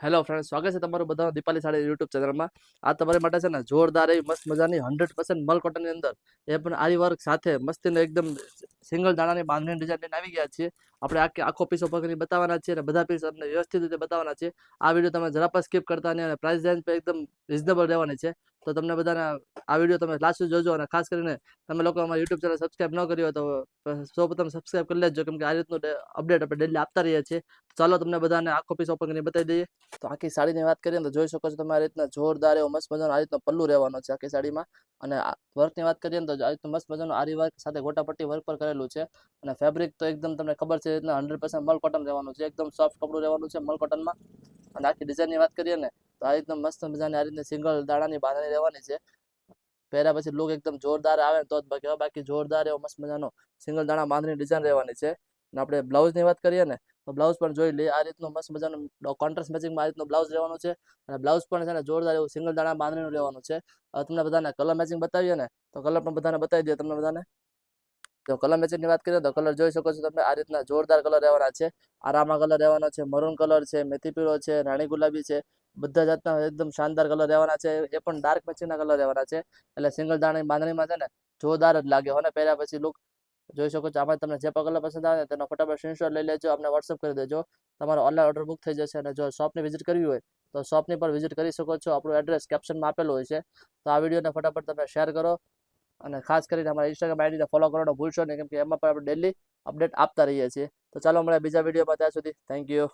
Hello friend સ્વાગત છે તમારું બધા દીપાલી સાડી યુટ્યુબ ચેનલમાં. આ તમારી માટે છે ને જોરદાર એવી મસ્ત મજાની હંડ્રેડ પર્સન્ટ મલ કોટનની અંદર એ પણ આરી વર્ક સાથે મસ્તીને એકદમ સિંગલ દાણાની બાંધણી ડિઝાઇન આવી ગયા છીએ. આપણે આખો પીસો કરીને બતાવવાના છે અને બધા પીસ તમને વ્યવસ્થિત રીતે બતાવવાના છે. આ વીડિયો તમે જરા પણ સ્કીપ કરતા નહીં અને પ્રાઇસ રેન્જ પણ એકદમ રિઝનેબલ રહેવાની છે. તો તમને બધાને આ વીડિયો તમે લાસ્ટ જોજો અને ખાસ કરીને તમે લોકો અમારા યુટ્યુબ ચેનલ સબસ્ક્રાઇબ ન કરી હોય તો સૌપ્રથમ સબસ્ક્રાઇબ કરી લેજો કેમ કે આ રીતનું અપડેટ આપણે ડેલી આપતા રહીએ છીએ. ચાલો તમને બધાને આખો પીસ ઓપન કરીને બતાવી દઈએ. તો આખી સાડીની વાત કરીએ તો જોઈ શકો છો તમે આ રીતના જોરદાર એવો મસ્ત મજાનો આ રીતનો પલ્લુ રહેવાનો છે આખી સાડીમાં. અને વર્કની વાત કરીએ તો આ રીતનું મસ્ત મજાનું આરી વર્ક સાથે ગોટાપટ્ટી વર્ક પર કરેલું છે. અને ફેબ્રિક તો એકદમ તમને ખબર છે રીતના હંડ્રેડ પર્સન્ટ મલ કોટન રહેવાનું છે. એકદમ સોફ્ટ કપડું રહેવાનું છે મલ કોટનમાં અને આખી ડિઝાઇનની વાત કરીએ ને, તો આ રીતના મસ્ત મજાની આ રીતની સિંગલ દાણાની બાંધણી રહેવાની છે. પહેર્યા પછી લુક એકદમ જોરદાર આવે તો જ બાકી બાકી જોરદાર એવો મસ્ત મજાનો સિંગલ દાણા બાંધણી ડિઝાઇન રહેવાની છે. અને આપણે બ્લાઉઝની વાત કરીએ ને, તો બ્લાઉઝ પણ જોઈ લઈએ, આ રીતનું મસ્ત મજાનું કોન્ટ્રાસ્ટ મેચિંગમાં આ રીતનું બ્લાઉઝ રહેવાનું છે. અને બ્લાઉઝ પણ છે ને જોરદાર એવું સિંગલ દાણા બાંધણીનું રહેવાનું છે. તમને બધાને કલર મેચિંગ બતાવીએ ને, તો કલર પણ બધાને બતાવી દઈએ તમને બધાને. તો કલર મેચિંગની વાત કરીએ તો કલર જોઈ શકો છો તમે. આ રીતના જોરદાર કલર રહેવાના છે. આરામા કલર રહેવાનો છે મરૂન કલર છે, મેથી પીળો છે, રાણી ગુલાબી છે, બધા જાતના એકદમ શાનદાર કલર રહેવાના છે. એ પણ ડાર્ક મેચિંગના કલર રહેવાના છે. એટલે સિંગલ દાણાની બાંધણીમાં છે ને જોરદાર જ લાગે. હોને પહેર્યા પછી લુક જોઈ શકો છો. આમાં તમને જે કલર પસંદ આવે ને તેનો ફટાફટ સ્ક્રીનશોટ લઈ લેજો. અમને વોટ્સઅપ કરી દેજો. તમારો ઓનલાઈન ઓર્ડર બુક થઈ જશે અને જો શોપની વિઝિટ કરવી હોય તો શોપની પર વિઝિટ કરી શકો છો. આપણું એડ્રેસ કેપ્શનમાં આપેલું હોય છે. તો આ વિડીયોને ફટાફટ તમે શેર કરો. અને ખાસ કરીને અમારા ઇન્સ્ટાગ્રામ આઈડીને ફોલો કરવાનું ભૂલશો નહીં, કેમ કે એમાં પણ આપણે ડેલી અપડેટ આપતા રહીએ છીએ. તો ચાલો મળે બીજા વિડીયોમાં ત્યાં સુધી થેન્ક યુ